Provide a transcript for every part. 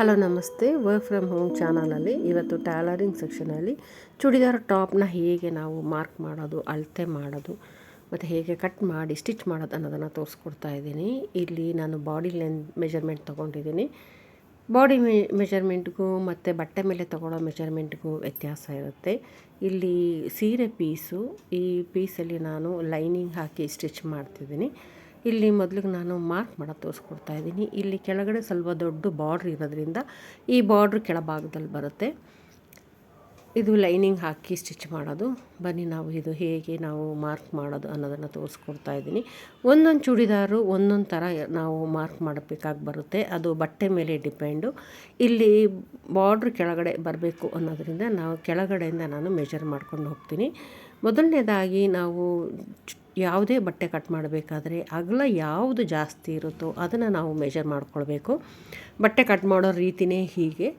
Hello, ನಮಸ್ತೆ. Work from home ಚಾನಲಲ್ಲಿ ಇವತ್ತು ಟ್ಯಾಲರಿಂಗ್ ಸೆಕ್ಷನಲ್ಲಿ ಚೂಡಿದಾರ್ ಟಾಪ್ನ ಹೇಗೆ ನಾವು ಮಾರ್ಕ್ ಮಾಡೋದು, ಅಳತೆ ಮಾಡೋದು, ಮತ್ತು ಹೇಗೆ ಕಟ್ ಮಾಡಿ ಸ್ಟಿಚ್ ಮಾಡೋದು ಅನ್ನೋದನ್ನು ತೋರಿಸ್ಕೊಡ್ತಾ ಇದ್ದೀನಿ. ಇಲ್ಲಿ ನಾನು ಬಾಡಿ ಲೆಂತ್ ಮೆಜರ್ಮೆಂಟ್ ತೊಗೊಂಡಿದ್ದೀನಿ. ಬಾಡಿ ಮೆ ಮೆಜರ್ಮೆಂಟ್ಗೂ ಮತ್ತು ಬಟ್ಟೆ ಮೇಲೆ ತೊಗೊಳ್ಳೋ ಮೆಜರ್ಮೆಂಟ್ಗೂ ವ್ಯತ್ಯಾಸ ಇರುತ್ತೆ. ಇಲ್ಲಿ ಸೀರೆ ಪೀಸು ಈ ಪೀಸಲ್ಲಿ ನಾನು ಲೈನಿಂಗ್ ಹಾಕಿ ಸ್ಟಿಚ್ ಮಾಡ್ತಿದ್ದೀನಿ. ಇಲ್ಲಿ ಮೊದಲಿಗೆ ನಾನು ಮಾರ್ಕ್ ಮಾಡೋದು ತೋರಿಸ್ಕೊಡ್ತಾ ಇದ್ದೀನಿ. ಇಲ್ಲಿ ಕೆಳಗಡೆ ಸ್ವಲ್ಪ ದೊಡ್ಡ ಬಾರ್ಡ್ರ್ ಇರೋದ್ರಿಂದ ಈ ಬಾರ್ಡ್ರ್ ಕೆಳಭಾಗದಲ್ಲಿ ಬರುತ್ತೆ. ಇದು ಲೈನಿಂಗ್ ಹಾಕಿ ಸ್ಟಿಚ್ ಮಾಡೋದು. ಬನ್ನಿ ನಾವು ಇದು ಹೇಗೆ ನಾವು ಮಾರ್ಕ್ ಮಾಡೋದು ಅನ್ನೋದನ್ನು ತೋರಿಸ್ಕೊಡ್ತಾ ಇದ್ದೀನಿ. ಒಂದೊಂದು ಚೂಡಿದಾರು ಒಂದೊಂದು ಥರ ನಾವು ಮಾರ್ಕ್ ಮಾಡಬೇಕಾಗಿ ಬರುತ್ತೆ. ಅದು ಬಟ್ಟೆ ಮೇಲೆ ಡಿಪೆಂಡು. ಇಲ್ಲಿ ಬಾರ್ಡ್ರ್ ಕೆಳಗಡೆ ಬರಬೇಕು ಅನ್ನೋದರಿಂದ ನಾವು ಕೆಳಗಡೆಯಿಂದ ನಾನು ಮೆಷರ್ ಮಾಡ್ಕೊಂಡು ಹೋಗ್ತೀನಿ. ಮೊದಲನೇದಾಗಿ ನಾವು ಯಾವುದೇ ಬಟ್ಟೆ ಕಟ್ ಮಾಡಬೇಕಾದ್ರೆ ಅಗಲ ಯಾವುದು ಜಾಸ್ತಿ ಇರುತ್ತೋ ಅದನ್ನು ನಾವು ಮೆಷರ್ ಮಾಡ್ಕೊಳ್ಬೇಕು. ಬಟ್ಟೆ ಕಟ್ ಮಾಡೋ ರೀತಿಯೇ ಹೀಗೆ.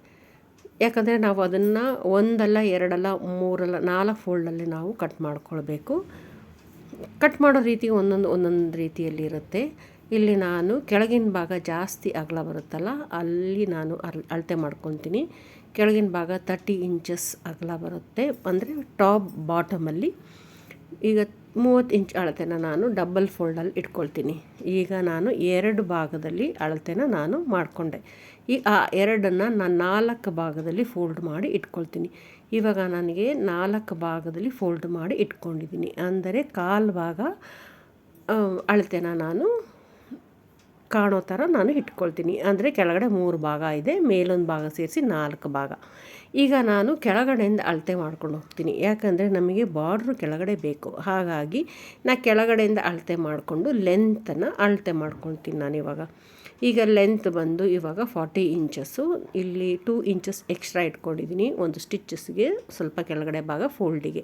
ಯಾಕಂದರೆ ನಾವು ಅದನ್ನು ಒಂದಲ್ಲ, ಎರಡಲ್ಲ, ಮೂರಲ್ಲ, ನಾಲ್ಕು ಫೋಲ್ಡಲ್ಲಿ ನಾವು ಕಟ್ ಮಾಡ್ಕೊಳ್ಬೇಕು. ಕಟ್ ಮಾಡೋ ರೀತಿ ಒಂದೊಂದು ಒಂದೊಂದು ರೀತಿಯಲ್ಲಿ ಇರುತ್ತೆ. ಇಲ್ಲಿ ನಾನು ಕೆಳಗಿನ ಭಾಗ ಜಾಸ್ತಿ ಅಗಲ ಬರುತ್ತಲ್ಲ, ಅಲ್ಲಿ ನಾನು ಅಲ್ ಅಳತೆ ಮಾಡ್ಕೊತೀನಿ ಕೆಳಗಿನ ಭಾಗ ತರ್ಟಿ ಇಂಚಸ್ ಅಗಲ ಬರುತ್ತೆ. ಅಂದರೆ ಟಾಪ್ ಬಾಟಮಲ್ಲಿ ಈಗ ಮೂವತ್ತು ಇಂಚ್ ಅಳತೆನ ನಾನು ಡಬ್ಬಲ್ ಫೋಲ್ಡಲ್ಲಿ ಇಟ್ಕೊಳ್ತೀನಿ. ಈಗ ನಾನು ಎರಡು ಭಾಗದಲ್ಲಿ ಅಳತೆನ ನಾನು ಮಾಡಿಕೊಂಡೆ. ಈ ಆ ಎರಡನ್ನು ನಾನು ನಾಲ್ಕು ಭಾಗದಲ್ಲಿ ಫೋಲ್ಡ್ ಮಾಡಿ ಇಟ್ಕೊಳ್ತೀನಿ. ಇವಾಗ ನನಗೆ ನಾಲ್ಕು ಭಾಗದಲ್ಲಿ ಫೋಲ್ಡ್ ಮಾಡಿ ಇಟ್ಕೊಂಡಿದ್ದೀನಿ. ಅಂದರೆ ಕಾಲು ಭಾಗ ಅಳತೆನ ನಾನು ಕಾಣೋ ಥರ ನಾನು ಇಟ್ಕೊಳ್ತೀನಿ. ಅಂದರೆ ಕೆಳಗಡೆ ಮೂರು ಭಾಗ ಇದೆ, ಮೇಲೊಂದು ಭಾಗ ಸೇರಿಸಿ ನಾಲ್ಕು ಭಾಗ. ಈಗ ನಾನು ಕೆಳಗಡೆಯಿಂದ ಅಳತೆ ಮಾಡ್ಕೊಂಡು ಹೋಗ್ತೀನಿ. ಯಾಕಂದರೆ ನಮಗೆ ಬಾರ್ಡ್ರು ಕೆಳಗಡೆ ಬೇಕು. ಹಾಗಾಗಿ ನಾ ಕೆಳಗಡೆಯಿಂದ ಅಳತೆ ಮಾಡಿಕೊಂಡು ಲೆಂತನ್ನು ಅಳತೆ ಮಾಡ್ಕೊಳ್ತೀನಿ ನಾನು ಇವಾಗ. ಈಗ ಲೆಂತ್ ಬಂದು ಇವಾಗ ಫಾರ್ಟಿ ಇಂಚಸ್ಸು ಇಲ್ಲಿ ಟೂ ಇಂಚಸ್ ಎಕ್ಸ್ಟ್ರಾ ಇಟ್ಕೊಂಡಿದ್ದೀನಿ. ಒಂದು ಸ್ಟಿಚಸ್ಗೆ ಸ್ವಲ್ಪ ಕೆಳಗಡೆ ಭಾಗ ಫೋಲ್ಡಿಗೆ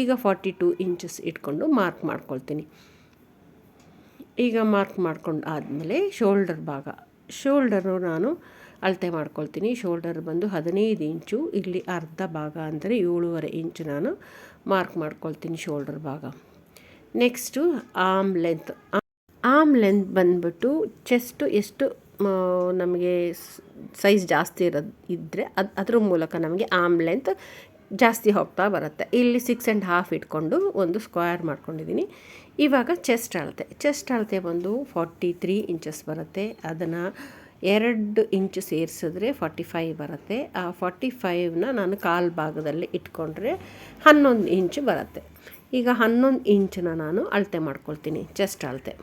ಈಗ ಫಾರ್ಟಿ ಟೂ ಇಂಚಸ್ ಇಟ್ಕೊಂಡು ಮಾರ್ಕ್ ಮಾಡ್ಕೊಳ್ತೀನಿ. ಈಗ ಮಾರ್ಕ್ ಮಾಡ್ಕೊಂಡು ಆದಮೇಲೆ ಶೋಲ್ಡರ್ ಭಾಗ. ಶೋಲ್ಡರು ನಾನು ಅಳತೆ ಮಾಡ್ಕೊಳ್ತೀನಿ. ಶೋಲ್ಡರ್ ಬಂದು ಹದಿನೈದು ಇಂಚು, ಇಲ್ಲಿ ಅರ್ಧ ಭಾಗ ಅಂದರೆ ಏಳುವರೆ ಇಂಚು ನಾನು ಮಾರ್ಕ್ ಮಾಡ್ಕೊಳ್ತೀನಿ ಶೋಲ್ಡರ್ ಭಾಗ. Next arm length. Arm length ಬಂದ್ಬಿಟ್ಟು ಚೆಸ್ಟು ಎಷ್ಟು ನಮಗೆ ಸೈಜ್ ಜಾಸ್ತಿ ಇರೋದು ಇದ್ದರೆ ಅದು, ಅದ್ರ ಮೂಲಕ ನಮಗೆ ಆಮ್ ಲೆಂತ್ ಜಾಸ್ತಿ ಹೋಗ್ತಾ ಬರುತ್ತೆ. ಇಲ್ಲಿ ಸಿಕ್ಸ್ ಆ್ಯಂಡ್ ಹಾಫ್ ಇಟ್ಕೊಂಡು ಒಂದು ಸ್ಕ್ವೇರ್ ಮಾಡ್ಕೊಂಡಿದ್ದೀನಿ ಇವಾಗ ಚೆಸ್ಟ್ ಅಳತೆ. ಚೆಸ್ಟ್ ಅಳತೆ ಬಂದು ಫಾರ್ಟಿ ತ್ರೀ ಇಂಚಸ್ ಬರುತ್ತೆ. ಅದನ್ನು ಎರಡು ಇಂಚು ಸೇರಿಸಿದ್ರೆ ಫಾರ್ಟಿ ಫೈವ್ ಬರುತ್ತೆ. ಆ ಫಾರ್ಟಿ ಫೈವ್ನ ನಾನು ಕಾಲು ಭಾಗದಲ್ಲಿ ಇಟ್ಕೊಂಡ್ರೆ ಹನ್ನೊಂದು ಇಂಚು ಬರುತ್ತೆ. ಈಗ ಹನ್ನೊಂದು ಇಂಚನ್ನ ನಾನು ಅಳತೆ ಮಾಡ್ಕೊಳ್ತೀನಿ ಚೆಸ್ಟ್ ಅಳತೆ.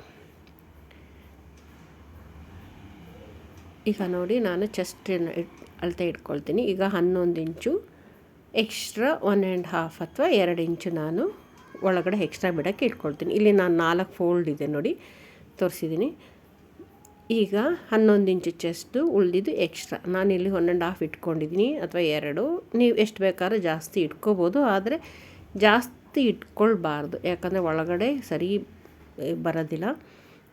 ಈಗ ನೋಡಿ, ನಾನು ಚೆಸ್ಟ್ ಅಳತೆ ಇಟ್ಕೊಳ್ತೀನಿ. ಈಗ ಹನ್ನೊಂದು ಇಂಚು ಎಕ್ಸ್ಟ್ರಾ ಒನ್ ಆ್ಯಂಡ್ ಹಾಫ್ ಅಥವಾ ಎರಡು ಇಂಚು ನಾನು ಒಳಗಡೆ ಎಕ್ಸ್ಟ್ರಾ ಬಿಡೋಕ್ಕೆ ಇಟ್ಕೊಳ್ತೀನಿ. ಇಲ್ಲಿ ನಾನು ನಾಲ್ಕು ಫೋಲ್ಡ್ ಇದೆ ನೋಡಿ, ತೋರಿಸಿದ್ದೀನಿ. ಈಗ ಹನ್ನೊಂದು ಇಂಚು ಚೆಸ್ಟು ಉಳಿದಿದ್ದು ಎಕ್ಸ್ಟ್ರಾ ನಾನು ಇಲ್ಲಿ ಒನ್ ಆ್ಯಂಡ್ ಹಾಫ್ ಇಟ್ಕೊಂಡಿದ್ದೀನಿ ಅಥವಾ ಎರಡು. ನೀವು ಎಷ್ಟು ಬೇಕಾದ್ರೂ ಜಾಸ್ತಿ ಇಟ್ಕೋಬೋದು, ಆದರೆ ಜಾಸ್ತಿ ಇಟ್ಕೊಳ್ಬಾರ್ದು. ಯಾಕಂದರೆ ಒಳಗಡೆ ಸರಿ ಬರೋದಿಲ್ಲ.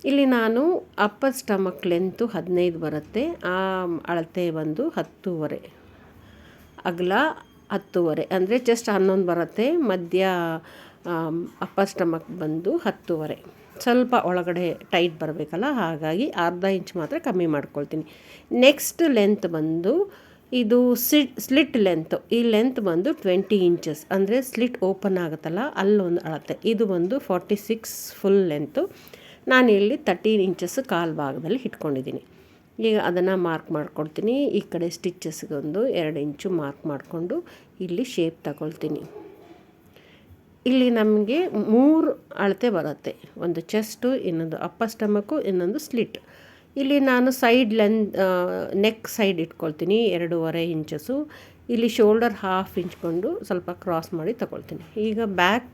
ಇಲ್ಲಿ ನಾನು ಅಪ್ಪರ್ ಸ್ಟಮಕ್ ಲೆಂತು ಹದಿನೈದು ಬರುತ್ತೆ. ಆ ಅಳತೆ ಬಂದು ಹತ್ತೂವರೆ. ಅಗಲ ಹತ್ತೂವರೆ. ಅಂದರೆ ಜಸ್ಟ್ ಹನ್ನೊಂದು ಬರುತ್ತೆ. ಮಧ್ಯ ಅಪ್ಪರ್ ಸ್ಟಮಕ್ ಬಂದು ಹತ್ತೂವರೆ. ಸ್ವಲ್ಪ ಒಳಗಡೆ ಟೈಟ್ ಬರಬೇಕಲ್ಲ? ಹಾಗಾಗಿ ಅರ್ಧ ಇಂಚ್ ಮಾತ್ರ ಕಮ್ಮಿ ಮಾಡ್ಕೊಳ್ತೀನಿ. ನೆಕ್ಸ್ಟ್ ಲೆಂತ್ ಬಂದು ಇದು ಸಿಟ್ ಸ್ಲಿಟ್ ಲೆಂತ್ ಈ ಲೆಂತ್ ಬಂದು ಟ್ವೆಂಟಿ ಇಂಚಸ್ ಅಂದರೆ ಸ್ಲಿಟ್ ಓಪನ್ ಆಗುತ್ತಲ್ಲ? ಅಲ್ಲೊಂದು ಅಳತೆ. ಇದು ಬಂದು ಫಾರ್ಟಿ ಸಿಕ್ಸ್ ಫುಲ್ ಲೆಂತು ಇಲ್ಲಿ ತರ್ಟೀನ್ ಇಂಚಸ್ ಕಾಲು ಭಾಗದಲ್ಲಿ ಇಟ್ಕೊಂಡಿದ್ದೀನಿ. ಈಗ ಅದನ್ನು ಮಾರ್ಕ್ ಮಾಡ್ಕೊಳ್ತೀನಿ. ಈ ಕಡೆ ಸ್ಟಿಚಸ್ಗೊಂದು ಎರಡು ಇಂಚು ಮಾರ್ಕ್ ಮಾಡಿಕೊಂಡು ಇಲ್ಲಿ ಶೇಪ್ ತಗೊಳ್ತೀನಿ. ಇಲ್ಲಿ ನಮಗೆ ಮೂರು ಅಳತೆ ಬರುತ್ತೆ. ಒಂದು ಚೆಸ್ಟು ಇನ್ನೊಂದು ಅಪ್ಪರ್ ಸ್ಟಮಕ್ಕು ಇನ್ನೊಂದು ಸ್ಲಿಟ್ ಇಲ್ಲಿ ನಾನು ಸೈಡ್ ಲೆನ್ ನೆಕ್ ಸೈಡ್ ಇಟ್ಕೊಳ್ತೀನಿ. ಎರಡೂವರೆ ಇಂಚಸ್ಸು ಇಲ್ಲಿ ಶೋಲ್ಡರ್ ಹಾಫ್ ಇಂಚ್ಕೊಂಡು ಸ್ವಲ್ಪ ಕ್ರಾಸ್ ಮಾಡಿ ತಗೊಳ್ತೀನಿ. ಈಗ ಬ್ಯಾಕ್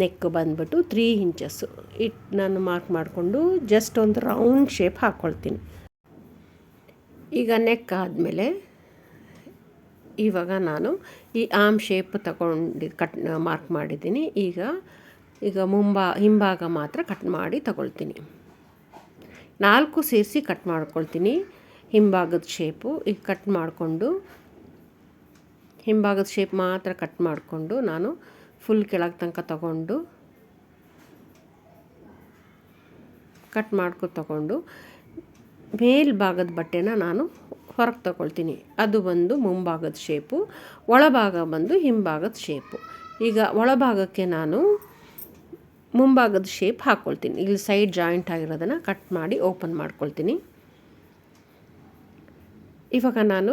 ನೆಕ್ ಬಂದ್ಬಿಟ್ಟು ತ್ರೀ ಇಂಚಸ್ಸು ಇಟ್ ನಾನು ಮಾರ್ಕ್ ಮಾಡಿಕೊಂಡು ಜಸ್ಟ್ ಒಂದು ರೌಂಡ್ ಶೇಪ್ ಹಾಕ್ಕೊಳ್ತೀನಿ ಈಗ ನೆಕ್ ಆದಮೇಲೆ ಇವಾಗ ನಾನು ಈ ಆಮ್ ಶೇಪ್ ತಗೊಂಡು ಕಟ್ ಮಾರ್ಕ್ ಮಾಡಿದ್ದೀನಿ. ಈಗ ಈಗ ಮುಂಬಾ ಹಿಂಭಾಗ ಮಾತ್ರ ಕಟ್ ಮಾಡಿ ತಗೊಳ್ತೀನಿ. ನಾಲ್ಕು ಸೇರಿಸಿ ಕಟ್ ಮಾಡ್ಕೊಳ್ತೀನಿ. ಹಿಂಭಾಗದ ಶೇಪು ಈಗ ಕಟ್ ಮಾಡಿಕೊಂಡು, ಹಿಂಭಾಗದ ಶೇಪ್ ಮಾತ್ರ ಕಟ್ ಮಾಡಿಕೊಂಡು ನಾನು ಫುಲ್ ಕೆಳಗೆ ತನಕ ತಗೊಂಡು ಕಟ್ ಮಾಡ್ಕೊ ತಗೊಂಡು ಮೇಲ್ಭಾಗದ ಬಟ್ಟೆನ ನಾನು ಹೊರಗೆ ತಗೊಳ್ತೀನಿ. ಅದು ಬಂದು ಮುಂಭಾಗದ ಶೇಪು ಒಳಭಾಗ ಬಂದು ಹಿಂಭಾಗದ ಶೇಪು ಈಗ ಒಳಭಾಗಕ್ಕೆ ನಾನು ಮುಂಭಾಗದ ಶೇಪ್ ಹಾಕ್ಕೊಳ್ತೀನಿ ಇಲ್ಲಿ ಸೈಡ್ ಜಾಯಿಂಟ್ ಆಗಿರೋದನ್ನು ಕಟ್ ಮಾಡಿ ಓಪನ್ ಮಾಡ್ಕೊಳ್ತೀನಿ. ಇವಾಗ ನಾನು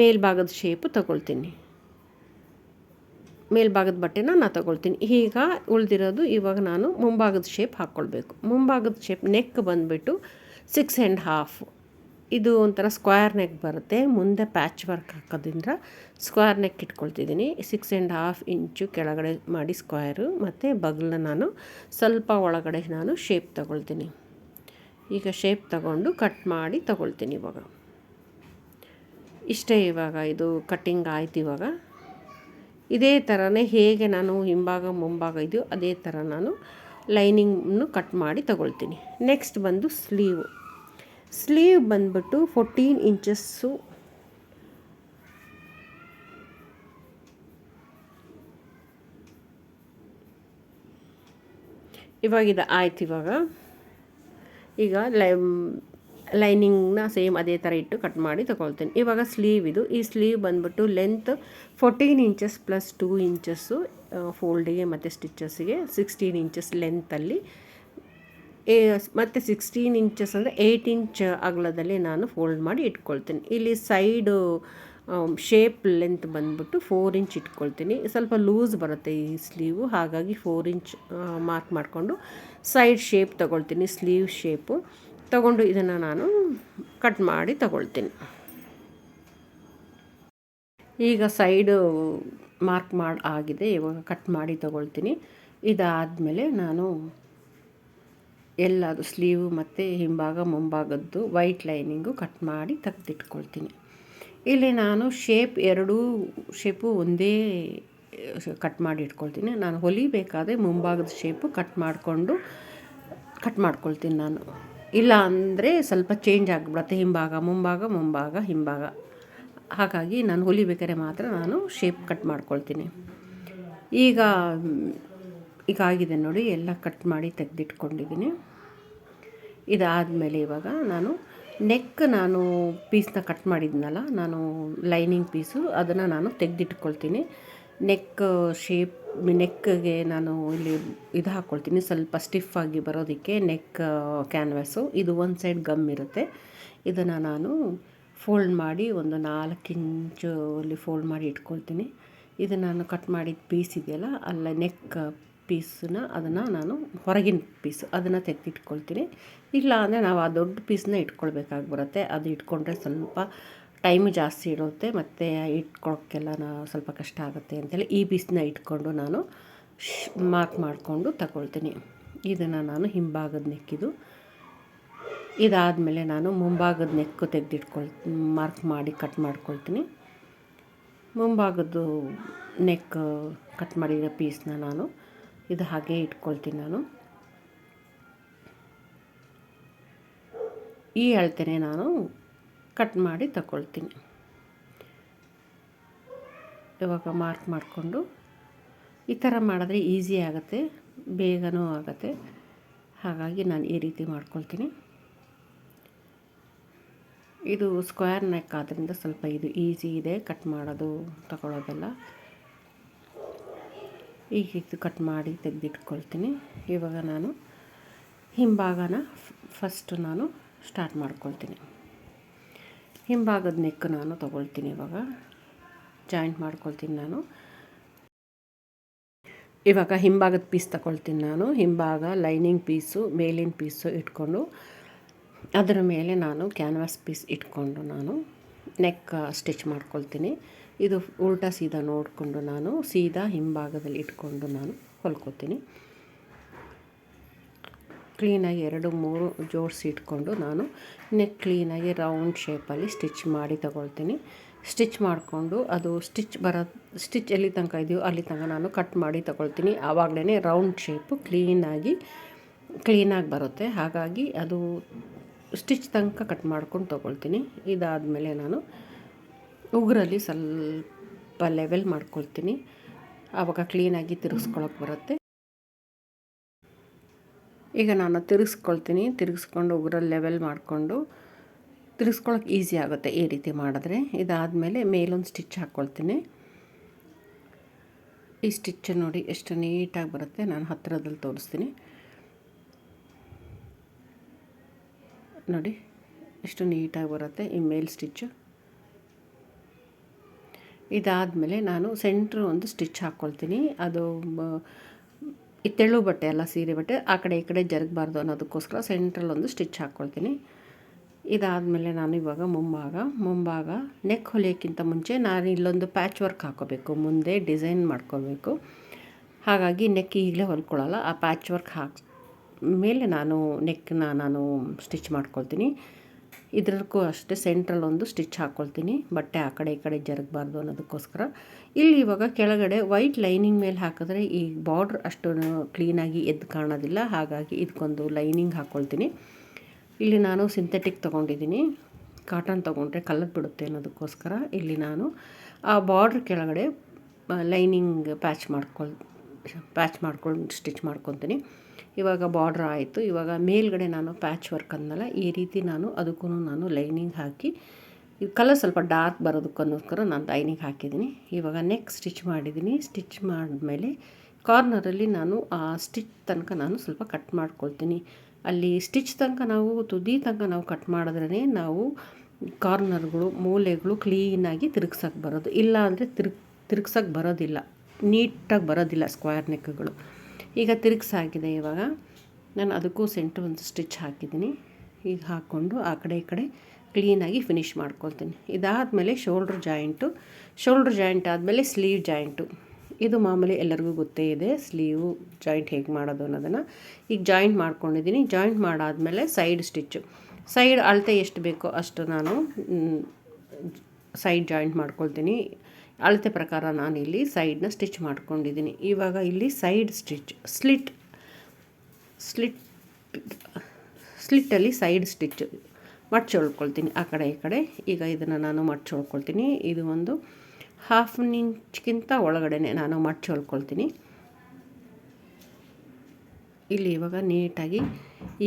ಮೇಲ್ಭಾಗದ ಶೇಪು ತಗೊಳ್ತೀನಿ. ಮೇಲ್ಭಾಗದ ಬಟ್ಟೆನ ನಾನು ತಗೊಳ್ತೀನಿ. ಈಗ ಉಳಿದಿರೋದು ಇವಾಗ ನಾನು ಮುಂಭಾಗದ ಶೇಪ್ ಹಾಕ್ಕೊಳ್ಬೇಕು ಮುಂಭಾಗದ ಶೇಪ್ ನೆಕ್ ಬಂದುಬಿಟ್ಟು ಸಿಕ್ಸ್ ಆ್ಯಂಡ್ ಹಾಫ್. ಇದು ಒಂಥರ ಸ್ಕ್ವೇರ್ ನೆಕ್ ಬರುತ್ತೆ. ಮುಂದೆ ಪ್ಯಾಚ್ ವರ್ಕ್ ಹಾಕೋದ್ರಿಂದ ಸ್ಕ್ವೇರ್ ನೆಕ್ ಇಟ್ಕೊಳ್ತಿದ್ದೀನಿ. ಸಿಕ್ಸ್ ಆ್ಯಂಡ್ ಹಾಫ್ ಇಂಚು ಕೆಳಗಡೆ ಮಾಡಿ ಸ್ಕ್ವೇರು. ಮತ್ತು ಬಗ್ಲ ನಾನು ಸ್ವಲ್ಪ ಒಳಗಡೆ ನಾನು ಶೇಪ್ ತಗೊಳ್ತೀನಿ. ಈಗ ಶೇಪ್ ತಗೊಂಡು ಕಟ್ ಮಾಡಿ ತಗೊಳ್ತೀನಿ ಇವಾಗ. ಇಷ್ಟೇ ಇವಾಗ ಇದು ಕಟ್ಟಿಂಗ್ ಆಯ್ತು ಇವಾಗ. ಇದೇ ಥರನೇ ಹೇಗೆ ನಾನು ಹಿಂಭಾಗ ಮುಂಭಾಗ ಇದೆಯೋ ಅದೇ ಥರ ನಾನು ಲೈನಿಂಗನ್ನು ಕಟ್ ಮಾಡಿ ತಗೊಳ್ತೀನಿ. ನೆಕ್ಸ್ಟ್ ಬಂದು ಸ್ಲೀವ್. ಸ್ಲೀವ್ ಬಂದ್ಬಿಟ್ಟು ಫೋರ್ಟೀನ್ ಇಂಚಸ್ಸು. ಇವಾಗ ಇದು ಆಯ್ತು ಇವಾಗ. ಈಗ ಲೈ ಲೈನಿಂಗ್ನ ಸೇಮ್ ಅದೇ ಥರ ಇಟ್ಟು ಕಟ್ ಮಾಡಿ ತೊಗೊಳ್ತೀನಿ. ಇವಾಗ ಸ್ಲೀವ್ ಇದು. ಈ ಸ್ಲೀವ್ ಬಂದ್ಬಿಟ್ಟು length fourteen inches plus two inches ಫೋಲ್ಡಿಗೆ ಮತ್ತು ಸ್ಟಿಚಸ್ಸಿಗೆ ಸಿಕ್ಸ್ಟೀನ್ ಇಂಚಸ್ ಲೆಂತಲ್ಲಿ ಮತ್ತು ಸಿಕ್ಸ್ಟೀನ್ ಇಂಚಸ್ ಅಂದರೆ ಏಯ್ಟ್ ಇಂಚ್ ಅಗಲದಲ್ಲಿ ನಾನು ಫೋಲ್ಡ್ ಮಾಡಿ ಇಟ್ಕೊಳ್ತೀನಿ. ಇಲ್ಲಿ ಸೈಡು ಶೇಪ್ ಲೆಂತ್ ಬಂದ್ಬಿಟ್ಟು ಫೋರ್ ಇಂಚ್ ಇಟ್ಕೊಳ್ತೀನಿ. ಸ್ವಲ್ಪ ಲೂಸ್ ಬರುತ್ತೆ ಈ ಸ್ಲೀವು ಹಾಗಾಗಿ ಫೋರ್ ಇಂಚ್ ಮಾರ್ಕ್ ಮಾಡಿಕೊಂಡು ಸೈಡ್ ಶೇಪ್ ತೊಗೊಳ್ತೀನಿ ಸ್ಲೀವ್ ಶೇಪು ತಗೊಂಡು ಇದನ್ನು ನಾನು ಕಟ್ ಮಾಡಿ ತಗೊಳ್ತೀನಿ. ಈಗ ಸೈಡು ಮಾರ್ಕ್ ಮಾಡಿ, ಆಗಿದೆ, ಇವಾಗ ಕಟ್ ಮಾಡಿ ತಗೊಳ್ತೀನಿ. ಇದಾದಮೇಲೆ ನಾನು ಎಲ್ಲದು ಸ್ಲೀವ್ ಮತ್ತು ಹಿಂಭಾಗ ಮುಂಭಾಗದ್ದು ವೈಟ್ ಲೈನಿಂಗು ಕಟ್ ಮಾಡಿ ತೆಗೆದಿಟ್ಕೊಳ್ತೀನಿ. ಇಲ್ಲಿ ನಾನು ಶೇಪ್ ಎರಡೂ ಶೇಪು ಒಂದೇ ಕಟ್ ಮಾಡಿ ಇಟ್ಕೊಳ್ತೀನಿ. ನಾನು ಹೊಲಿಬೇಕಾದ್ರೆ ಮುಂಭಾಗದ ಶೇಪು ಕಟ್ ಮಾಡಿಕೊಂಡು ಕಟ್ ಮಾಡ್ಕೊಳ್ತೀನಿ ನಾನು. ಇಲ್ಲ ಅಂದರೆ ಸ್ವಲ್ಪ ಚೇಂಜ್ ಆಗಿಬಿಡತ್ತೆ. ಹಿಂಭಾಗ, ಮುಂಭಾಗ ಮುಂಭಾಗ, ಹಿಂಭಾಗ. ಹಾಗಾಗಿ ನಾನು ಹೊಲಿಬೇಕಾದ್ರೆ ಮಾತ್ರ ನಾನು ಶೇಪ್ ಕಟ್ ಮಾಡ್ಕೊಳ್ತೀನಿ. ಈಗ ಈಗ ಆಗಿದೆ ನೋಡಿ, ಎಲ್ಲ ಕಟ್ ಮಾಡಿ ತೆಗೆದಿಟ್ಕೊಂಡಿದ್ದೀನಿ. ಇದಾದಮೇಲೆ ಇವಾಗ ನಾನು ನೆಕ್ ನಾನು ಪೀಸ್ನ ಕಟ್ ಮಾಡಿದ್ನಲ್ಲ, ನಾನು ಲೈನಿಂಗ್ ಪೀಸು ಅದನ್ನು ನಾನು ತೆಗೆದಿಟ್ಕೊಳ್ತೀನಿ. ನೆಕ್ ಶೇಪ್ ನೆಕ್ಗೆ ನಾನು ಇಲ್ಲಿ ಇದು ಹಾಕ್ಕೊಳ್ತೀನಿ ಸ್ವಲ್ಪ ಸ್ಟಿಫ್ ಆಗಿ ಬರೋದಕ್ಕೆ ನೆಕ್ ಕ್ಯಾನ್ವಾಸು ಇದು ಒಂದು ಸೈಡ್ ಗಮ್ ಇರುತ್ತೆ. ಇದನ್ನು ನಾನು ಫೋಲ್ಡ್ ಮಾಡಿ ಒಂದು ನಾಲ್ಕು ಇಂಚು ಅಲ್ಲಿ ಫೋಲ್ಡ್ ಮಾಡಿ ಇಟ್ಕೊಳ್ತೀನಿ. ಇದು ನಾನು ಕಟ್ ಮಾಡಿದ ಪೀಸ್ ಇದೆಯಲ್ಲ, ಅಲ್ಲ ನೆಕ್ ಪೀಸನ್ನ ಅದನ್ನು ನಾನು ಹೊರಗಿನ ಪೀಸು ಅದನ್ನು ತೆಗೆದಿಟ್ಕೊಳ್ತೀನಿ. ಇಲ್ಲ ಅಂದರೆ ನಾವು ಆ ದೊಡ್ಡ ಪೀಸನ್ನ ಇಟ್ಕೊಳ್ಬೇಕಾಗಿ ಬರುತ್ತೆ ಅದು ಇಟ್ಕೊಂಡ್ರೆ ಸ್ವಲ್ಪ ಟೈಮ್ ಜಾಸ್ತಿ ಇರುತ್ತೆ. ಮತ್ತು ಇಟ್ಕೊಳೋಕ್ಕೆಲ್ಲ ಸ್ವಲ್ಪ ಕಷ್ಟ ಆಗುತ್ತೆ ಅಂತೇಳಿ ಈ ಪೀಸನ್ನ ಇಟ್ಕೊಂಡು ನಾನು ಮಾರ್ಕ್ ಮಾಡಿಕೊಂಡು ತಗೊಳ್ತೀನಿ. ಇದನ್ನು ನಾನು ಹಿಂಭಾಗದ ನೆಕ್ಕಿದು ಇದಾದಮೇಲೆ ನಾನು ಮುಂಭಾಗದ ನೆಕ್ಕು ತೆಗೆದಿಟ್ಕೊಳ್ ಮಾರ್ಕ್ ಮಾಡಿ ಕಟ್ ಮಾಡ್ಕೊಳ್ತೀನಿ. ಮುಂಭಾಗದ್ದು ನೆಕ್ ಕಟ್ ಮಾಡಿರೋ ಪೀಸನ್ನ ನಾನು ಇದು ಹಾಗೆ ಇಟ್ಕೊಳ್ತೀನಿ ನಾನು. ಈ ಅಳತೆನೆ ನಾನು ಕಟ್ ಮಾಡಿ ತಗೊಳ್ತೀನಿ ಇವಾಗ ಮಾರ್ಕ್ ಮಾಡಿಕೊಂಡು ಈ ಥರ ಮಾಡಿದ್ರೆ ಈಸಿ ಆಗುತ್ತೆ, ಬೇಗನೂ ಆಗುತ್ತೆ. ಹಾಗಾಗಿ ನಾನು ಈ ರೀತಿ ಮಾಡ್ಕೊಳ್ತೀನಿ. ಇದು ಸ್ಕ್ವೇರ್ ನೆಕ್ ಆದ್ದರಿಂದ ಸ್ವಲ್ಪ ಇದು ಈಸಿ ಇದೆ ಕಟ್ ಮಾಡೋದು, ತಗೊಳ್ಳೋದೆಲ್ಲ. ಈಗ ಇದು ಕಟ್ ಮಾಡಿ ತೆಗೆದಿಟ್ಕೊಳ್ತೀನಿ. ಇವಾಗ ನಾನು ಹಿಂಭಾಗನ ಫಸ್ಟು ನಾನು ಸ್ಟಾರ್ಟ್ ಮಾಡ್ಕೊಳ್ತೀನಿ. ಹಿಂಭಾಗದ ನೆಕ್ ನಾನು ತೊಗೊಳ್ತೀನಿ ಇವಾಗ. ಜಾಯಿಂಟ್ ಮಾಡ್ಕೊಳ್ತೀನಿ ನಾನು. ಇವಾಗ ಹಿಂಭಾಗದ ಪೀಸ್ ತಗೊಳ್ತೀನಿ ನಾನು. ಹಿಂಭಾಗ ಲೈನಿಂಗ್ ಪೀಸು ಮೇಲಿನ ಪೀಸು ಇಟ್ಕೊಂಡು ಅದರ ಮೇಲೆ ನಾನು ಕ್ಯಾನ್ವಾಸ್ ಪೀಸ್ ಇಟ್ಕೊಂಡು ನಾನು ನೆಕ್ ಸ್ಟಿಚ್ ಮಾಡ್ಕೊಳ್ತೀನಿ. ಇದು ಉಲ್ಟಾ ಸೀದಾ ನೋಡಿಕೊಂಡು ನಾನು ಸೀದಾ ಹಿಂಭಾಗದಲ್ಲಿ ಇಟ್ಕೊಂಡು ನಾನು ಹೊಲ್ಕೋತೀನಿ. ಕ್ಲೀನಾಗಿ ಎರಡು ಮೂರು ಜೋಡಿಸಿ ಇಟ್ಕೊಂಡು ನಾನು ನೆಕ್ ಕ್ಲೀನಾಗಿ ರೌಂಡ್ ಶೇಪಲ್ಲಿ ಸ್ಟಿಚ್ ಮಾಡಿ ತಗೊಳ್ತೀನಿ. ಸ್ಟಿಚ್ ಮಾಡಿಕೊಂಡು ಅದು ಸ್ಟಿಚ್ ಬರೋ ಸ್ಟಿಚ್ ಎಲ್ಲಿ ತನಕ ಇದೆಯೋ ಅಲ್ಲಿ ತನಕ ನಾನು ಕಟ್ ಮಾಡಿ ತಗೊಳ್ತೀನಿ. ಆವಾಗಲೇ ರೌಂಡ್ ಶೇಪು ಕ್ಲೀನಾಗಿ ಕ್ಲೀನಾಗಿ ಬರುತ್ತೆ. ಹಾಗಾಗಿ ಅದು ಸ್ಟಿಚ್ ತನಕ ಕಟ್ ಮಾಡ್ಕೊಂಡು ತೊಗೊಳ್ತೀನಿ. ಇದಾದಮೇಲೆ ನಾನು ಉಗುರಲ್ಲಿ ಸ್ವಲ್ಪ ಲೆವೆಲ್ ಮಾಡ್ಕೊಳ್ತೀನಿ. ಆವಾಗ ಕ್ಲೀನಾಗಿ ತಿರುಗಿಸ್ಕೊಳಕ್ಕೆ ಬರುತ್ತೆ. ಈಗ ನಾನು ತಿರುಗಿಸ್ಕೊಳ್ತೀನಿ. ತಿರುಗಿಸ್ಕೊಂಡು ಉಗುರಲ್ಲಿ ಲೆವೆಲ್ ಮಾಡಿಕೊಂಡು ತಿರುಗಿಸ್ಕೊಳಕ್ಕೆ ಈಸಿ ಆಗುತ್ತೆ ಈ ರೀತಿ ಮಾಡಿದ್ರೆ. ಇದಾದಮೇಲೆ ಮೇಲೊಂದು ಸ್ಟಿಚ್ ಹಾಕ್ಕೊಳ್ತೀನಿ ಈ ಸ್ಟಿಚ್ ನೋಡಿ ಎಷ್ಟು ನೀಟಾಗಿ ಬರುತ್ತೆ. ನಾನು ಹತ್ತಿರದಲ್ಲಿ ತೋರಿಸ್ತೀನಿ. ನೋಡಿ, ಎಷ್ಟು ನೀಟಾಗಿ ಬರುತ್ತೆ ಈ ಮೇಲ್ ಸ್ಟಿಚ್ಚು ಇದಾದಮೇಲೆ ನಾನು ಸೆಂಟ್ರ್ ಒಂದು ಸ್ಟಿಚ್ ಹಾಕ್ಕೊಳ್ತೀನಿ ಅದು ತೆಳು ಬಟ್ಟೆ ಅಲ್ಲ, ಸೀರೆ ಬಟ್ಟೆ, ಆ ಕಡೆ ಈ ಕಡೆ ಜರಗಬಾರ್ದು ಅನ್ನೋದಕ್ಕೋಸ್ಕರ ಸೆಂಟ್ರಲ್ಲಿ ಒಂದು ಸ್ಟಿಚ್ ಹಾಕ್ಕೊಳ್ತೀನಿ ಇದಾದಮೇಲೆ ನಾನು ಇವಾಗ ಮುಂಭಾಗ ಮುಂಭಾಗ ನೆಕ್ ಹೊಲಿಯೋಕ್ಕಿಂತ ಮುಂಚೆ ನಾನು ಇಲ್ಲೊಂದು ಪ್ಯಾಚ್ ವರ್ಕ್ ಹಾಕೋಬೇಕು, ಮುಂದೆ ಡಿಸೈನ್ ಮಾಡ್ಕೋಬೇಕು ಹಾಗಾಗಿ ನೆಕ್ ಈಗಲೇ ಹೊಲ್ಕೊಳ್ಳಲ್ಲ, ಆ ಪ್ಯಾಚ್ ವರ್ಕ್ ಹಾಕಿ ಮೇಲೆ ನಾನು ನೆಕ್ನ ನಾನು ಸ್ಟಿಚ್ ಮಾಡ್ಕೊಳ್ತೀನಿ. ಇದಕ್ಕೂ ಅಷ್ಟೇ ಸೆಂಟ್ರಲ್ ಒಂದು ಸ್ಟಿಚ್ ಹಾಕ್ಕೊಳ್ತೀನಿ ಬಟ್ಟೆ ಆ ಕಡೆ ಈ ಕಡೆ ಜರಗಬಾರ್ದು ಅನ್ನೋದಕ್ಕೋಸ್ಕರ. ಇಲ್ಲಿ ಇವಾಗ ಕೆಳಗಡೆ ವೈಟ್ ಲೈನಿಂಗ್ ಮೇಲೆ ಹಾಕಿದ್ರೆ ಈ ಬಾರ್ಡ್ರ್ ಅಷ್ಟು ಕ್ಲೀನಾಗಿ ಎದ್ದು ಕಾಣೋದಿಲ್ಲ. ಹಾಗಾಗಿ ಇದಕ್ಕೊಂದು ಲೈನಿಂಗ್ ಹಾಕ್ಕೊಳ್ತೀನಿ ಇಲ್ಲಿ ನಾನು ಸಿಂಥೆಟಿಕ್ ತೊಗೊಂಡಿದ್ದೀನಿ. ಕಾಟನ್ ತೊಗೊಂಡ್ರೆ ಕಲರ್ ಬಿಡುತ್ತೆ ಅನ್ನೋದಕ್ಕೋಸ್ಕರ ಇಲ್ಲಿ ನಾನು ಆ ಬಾರ್ಡ್ರ್ ಕೆಳಗಡೆ ಲೈನಿಂಗ್ ಪ್ಯಾಚ್ ಮಾಡ್ಕೊಳ್ ಪ್ಯಾಚ್ ಮಾಡ್ಕೊಂಡು, ಸ್ಟಿಚ್ ಮಾಡ್ಕೊತೀನಿ. ಇವಾಗ ಬಾರ್ಡ್ರ್ ಆಯಿತು. ಇವಾಗ ಮೇಲ್ಗಡೆ ನಾನು ಪ್ಯಾಚ್ ವರ್ಕ್ ಅಂದಲ್ಲ ಈ ರೀತಿ ನಾನು ಅದಕ್ಕೂ ನಾನು ಲೈನಿಂಗ್ ಹಾಕಿ, ಈ ಕಲರ್ ಸ್ವಲ್ಪ ಡಾರ್ಕ್ ಬರೋದಕ್ಕೋಸ್ಕರ ನಾನು ಲೈನಿಂಗ್ ಹಾಕಿದ್ದೀನಿ. ಇವಾಗ ನೆಕ್ ಸ್ಟಿಚ್ ಮಾಡಿದ್ದೀನಿ. ಸ್ಟಿಚ್ ಮಾಡಿದ್ಮೇಲೆ ಕಾರ್ನರಲ್ಲಿ ನಾನು ಆ ಸ್ಟಿಚ್ ತನಕ ನಾನು ಸ್ವಲ್ಪ ಕಟ್ ಮಾಡ್ಕೊಳ್ತೀನಿ. ಅಲ್ಲಿ ಸ್ಟಿಚ್ ತನಕ ನಾವು, ತುದಿ ತನಕ ನಾವು ಕಟ್ ಮಾಡಿದ್ರೇ ನಾವು ಕಾರ್ನರ್ಗಳು, ಮೂಲೆಗಳು ಕ್ಲೀನಾಗಿ ತಿರುಗ್ಸೋಕ್ಕೆ ಬರೋದು. ಇಲ್ಲ ಅಂದರೆ ತಿರುಗ್ ತಿರುಗ್ಸೋಕ್ಕೆ ಬರೋದಿಲ್ಲ. ನೀಟಾಗಿ ಬರೋದಿಲ್ಲ ಸ್ಕ್ವೇರ್ ನೆಕ್ಗಳು. ಈಗ ತಿರುಗ್ಸಾಗಿದೆ ಇವಾಗ. ನಾನು ಅದಕ್ಕೂ ಸೆಂಟು ಒಂದು ಸ್ಟಿಚ್ ಹಾಕಿದ್ದೀನಿ. ಈಗ ಹಾಕ್ಕೊಂಡು ಆ ಕಡೆ ಈ ಕಡೆ ಕ್ಲೀನಾಗಿ ಫಿನಿಶ್ ಮಾಡ್ಕೊಳ್ತೀನಿ. ಇದಾದಮೇಲೆ ಶೋಲ್ಡ್ರ್ ಜಾಯಿಂಟು. ಶೋಲ್ಡ್ರ್ ಜಾಯಿಂಟ್ ಆದಮೇಲೆ ಸ್ಲೀವ್ ಜಾಯಿಂಟು. ಇದು ಮಾಮೂಲಿ ಎಲ್ಲರಿಗೂ ಗೊತ್ತೇ ಇದೆ, ಸ್ಲೀವು ಜಾಯಿಂಟ್ ಹೇಗೆ ಮಾಡೋದು ಅನ್ನೋದನ್ನು. ಈಗ ಜಾಯಿಂಟ್ ಮಾಡ್ಕೊಂಡಿದ್ದೀನಿ. ಜಾಯಿಂಟ್ ಮಾಡಾದಮೇಲೆ ಸೈಡ್ ಸ್ಟಿಚ್ಚು. ಸೈಡ್ ಅಳತೆ ಎಷ್ಟು ಬೇಕೋ ಅಷ್ಟು ನಾನು ಸೈಡ್ ಜಾಯಿಂಟ್ ಮಾಡ್ಕೊಳ್ತೀನಿ. ಅಳತೆ ಪ್ರಕಾರ ನಾನು ಇಲ್ಲಿ ಸೈಡ್ನ ಸ್ಟಿಚ್ ಮಾಡ್ಕೊಂಡಿದ್ದೀನಿ. ಇವಾಗ ಇಲ್ಲಿ ಸೈಡ್ ಸ್ಟಿಚ್, ಸ್ಲಿಟ್ ಸ್ಲಿಟ್, ಸ್ಲಿಟ್ಟಲ್ಲಿ ಸೈಡ್ ಸ್ಟಿಚ್ ಮಡ್ಚೊಳ್ಕೊಳ್ತೀನಿ ಆ ಕಡೆ, ಈ ಕಡೆ. ಈಗ ಇದನ್ನು ನಾನು ಮಡ್ಚೊಳ್ಕೊಳ್ತೀನಿ ಇದು ಒಂದು ಹಾಫ್ ಇಂಚ್ಗಿಂತ ಒಳಗಡೆ ನಾನು ಮಡ್ಚಿ ಹೊಳ್ಕೊಳ್ತೀನಿ ಇಲ್ಲಿ ಇವಾಗ ನೀಟಾಗಿ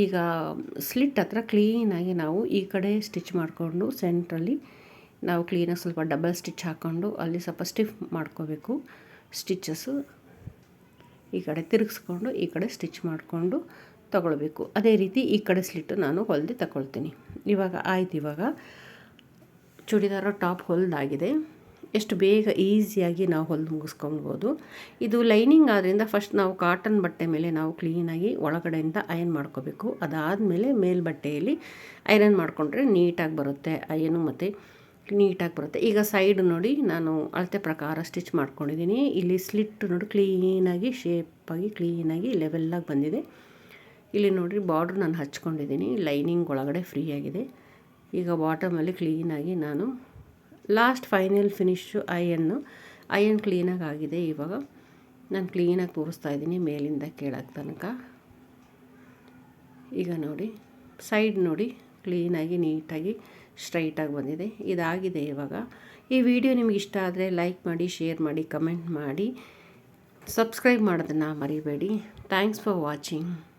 ಈಗ ಸ್ಲಿಟ್ ಹತ್ರ ಕ್ಲೀನಾಗಿ ನಾವು ಈ ಕಡೆ ಸ್ಟಿಚ್ ಮಾಡಿಕೊಂಡು ಸೆಂಟ್ರಲ್ಲಿ ನಾವು ಕ್ಲೀನಾಗಿ ಸ್ವಲ್ಪ ಡಬಲ್ ಸ್ಟಿಚ್ ಹಾಕ್ಕೊಂಡು ಅಲ್ಲಿ ಸ್ವಲ್ಪ ಸ್ಟಿಫ್ ಮಾಡ್ಕೋಬೇಕು. ಸ್ಟಿಚಸ್ಸು ಈ ಕಡೆ ತಿರುಗಿಸ್ಕೊಂಡು, ಈ ಕಡೆ ಸ್ಟಿಚ್ ಮಾಡಿಕೊಂಡು ತಗೊಳ್ಬೇಕು. ಅದೇ ರೀತಿ ಈ ಕಡೆ ಸ್ಲಿಟ್ಟು ನಾನು ಹೊಲ್ದು ತಗೊಳ್ತೀನಿ. ಇವಾಗ ಆಯ್ತು ಇವಾಗ. ಚೂಡಿದಾರ ಟಾಪ್ ಹೊಲ್ದಾಗಿದೆ. ಎಷ್ಟು ಬೇಗ ಈಸಿಯಾಗಿ ನಾವು ಹೊಲ್ದು ಮುಗಿಸ್ಕೊಳ್ಬೋದು. ಇದು ಲೈನಿಂಗ್ ಆದ್ದರಿಂದ ಫಸ್ಟ್ ನಾವು ಕಾಟನ್ ಬಟ್ಟೆ ಮೇಲೆ ನಾವು ಕ್ಲೀನಾಗಿ ಒಳಗಡೆಯಿಂದ ಐರನ್ ಮಾಡ್ಕೋಬೇಕು. ಅದಾದಮೇಲೆ ಮೇಲ್ಬಟ್ಟೆಯಲ್ಲಿ ಐರನ್ ಮಾಡಿಕೊಂಡ್ರೆ ನೀಟಾಗಿ ಬರುತ್ತೆ. ಅಯನು ಮತ್ತು ನೀಟಾಗಿ ಬರುತ್ತೆ. ಈಗ ಸೈಡ್ ನೋಡಿ ನಾನು ಅಳತೆ ಪ್ರಕಾರ ಸ್ಟಿಚ್ ಮಾಡ್ಕೊಂಡಿದ್ದೀನಿ. ಇಲ್ಲಿ ಸ್ಲಿಟ್ ನೋಡಿ ಕ್ಲೀನಾಗಿ ಶೇಪಾಗಿ ಕ್ಲೀನಾಗಿ ಲೆವೆಲ್ಲಾಗಿ ಬಂದಿದೆ. ಇಲ್ಲಿ ನೋಡಿರಿ ಬಾರ್ಡ್ರ್ ನಾನು ಹಚ್ಕೊಂಡಿದ್ದೀನಿ. ಲೈನಿಂಗ್ ಒಳಗಡೆ ಫ್ರೀ ಆಗಿದೆ. ಈಗ ಬಾಟಮಲ್ಲಿ ಕ್ಲೀನಾಗಿ ನಾನು ಲಾಸ್ಟ್ ಫೈನಲ್ ಫಿನಿಶು ಐಯನ್ನು ಐಯನ್ ಕ್ಲೀನಾಗಿ ಆಗಿದೆ ಇವಾಗ. ನಾನು ಕ್ಲೀನಾಗಿ ತೋರಿಸ್ತಾ ಇದ್ದೀನಿ ಮೇಲಿಂದ ಕೇಳಕ್ಕೆ ತನಕ. ಈಗ ನೋಡಿ ಸೈಡ್ ನೋಡಿ ಕ್ಲೀನಾಗಿ ನೀಟಾಗಿ ಸ್ಟ್ರೈಟಾಗಿ ಬಂದಿದೆ. ಇದಾಗಿದೆ ಇವಾಗ. ಈ ವಿಡಿಯೋ ನಿಮ್ಗೆ ಇಷ್ಟ ಆದರೆ ಲೈಕ್ ಮಾಡಿ, ಶೇರ್ ಮಾಡಿ, ಕಮೆಂಟ್ ಮಾಡಿ. ಸಬ್ಸ್ಕ್ರೈಬ್ ಮಾಡೋದನ್ನು ಮರಿಬೇಡಿ. Thanks for watching.